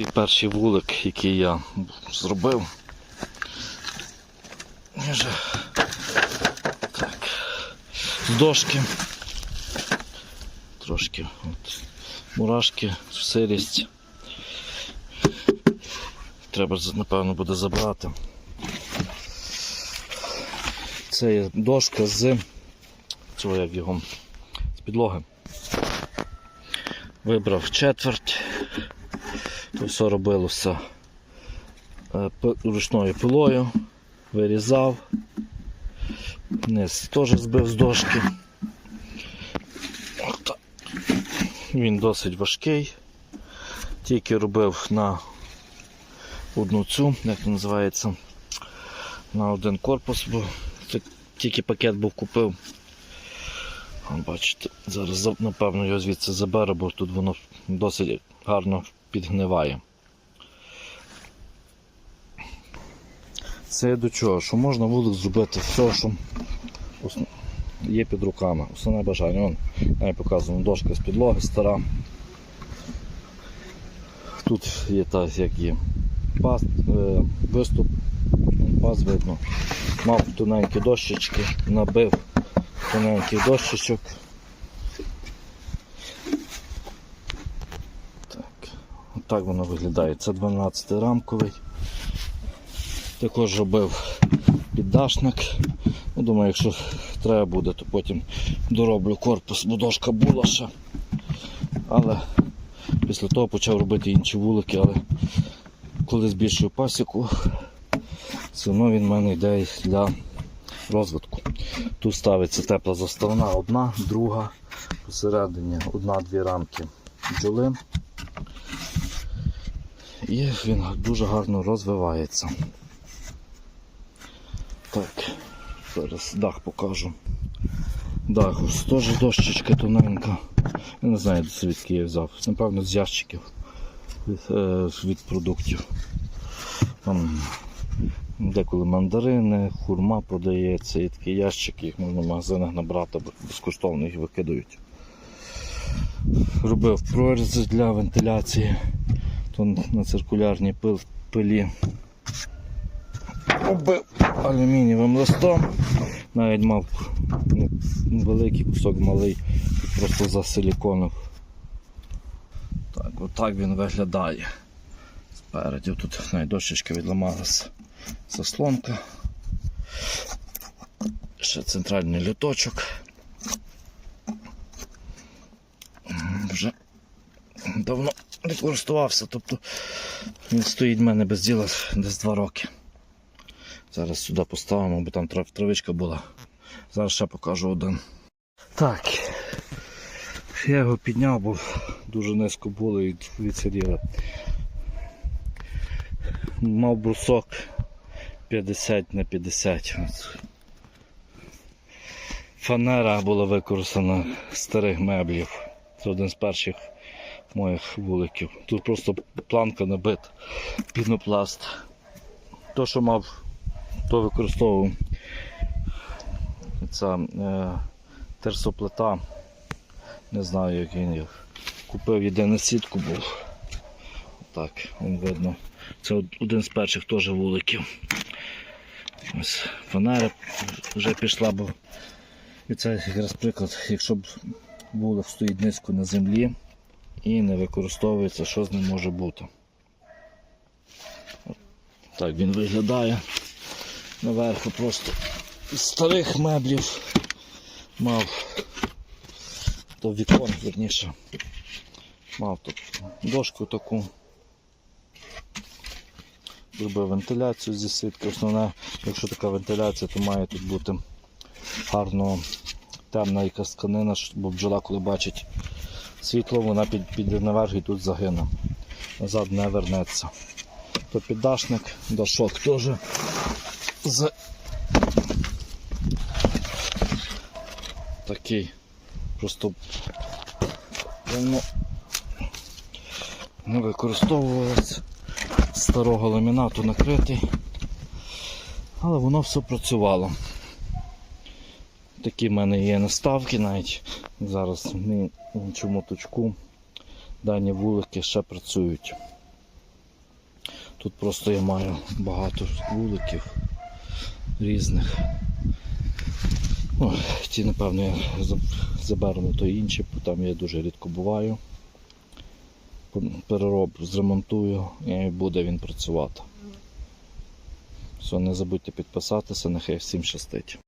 І перший вулик, який я зробив. Вже так. З дошки. Трошки от, мурашки, сирість. Треба, напевно, буде забрати. Це є дошка з цього як його з підлоги. Вибрав четверть. Все робилося е, ручною пилою, вирізав. Низ теж збив з дошки. Він досить важкий. Тільки робив на одну цю, як називається, на один корпус, бо тільки пакет був купив. Бачите, зараз напевно його звідси заберу, бо тут воно досить гарно підгниває. Це до чого? Що можна вулик зробити все, що є під руками. Основне бажання. Вон, я показую, дошка з підлоги стара. Тут є так, як є пас, е, виступ, пас видно. Мав тоненькі дощечки, набив тоненьких дощечок. Отак воно виглядає. Це 12 рамковий. Також робив піддашник. Ну, думаю, якщо треба буде, то потім дороблю корпус, бо дошка була ще. Але після того почав робити інші вулики, але коли збільшую пасіку, все одно він в мене йде для розвитку. Тут ставиться тепла заставна, одна, друга, посередині одна-дві рамки бджоли. І він дуже гарно розвивається. Так, зараз дах покажу. Дах ось теж дощечка тоненька. Я не знаю, звідки я взяв. Напевно, з ящиків від, е, від продуктів. Там деколи мандарини, хурма продається, і такі ящики, їх можна в магазинах набрати, безкоштовно їх викидають. Робив прорізи для вентиляції, то на циркулярній пил, пилі. Оббив алюмінієвим листом, навіть мав ну, великий кусок малий, просто засиліконив. Так, отак він виглядає. Спереді тут навіть дощечка відламалася заслонка. Ще центральний люточок. М, Вже давно не користувався, тобто він стоїть в мене без діла десь два роки. Зараз сюди поставимо, бо там травичка була. Зараз ще покажу один. Так. Я його підняв, бо дуже низько було і відсиділи. Мав брусок 50 на 50. Фанера була використана з старих меблів. Це один з перших моїх вуликів. Тут просто планка набита, пінопласт. То, що мав, то використовував. Ця е, терсоплита. Не знаю, як він їх. Купив єдину сітку був. Так, він видно. Це один з перших теж вуликів. Ось фанера вже пішла, бо і це якраз приклад, якщо б вулик стоїть низько на землі і не використовується, що з ним може бути. Так він виглядає. Наверху просто з старих меблів мав то вікон, верніше. Мав тут дошку таку. Зробив вентиляцію зі сітки. Основне, якщо така вентиляція, то має тут бути гарно темна якась тканина, щоб бджола, коли бачить світло, вона під, піде наверх і тут загине. Назад не вернеться. То піддашник, дашок теж з такий. Просто давно не використовувалось старого ламінату накритий, але воно все працювало. Такі в мене є наставки навіть зараз на іншому точку дані вулики ще працюють. Тут просто я маю багато вуликів різних. Ну, ті, напевно, я заберу на то інші, бо там я дуже рідко буваю. Перероб зремонтую і буде він працювати. Все, не забудьте підписатися, нехай всім щастить.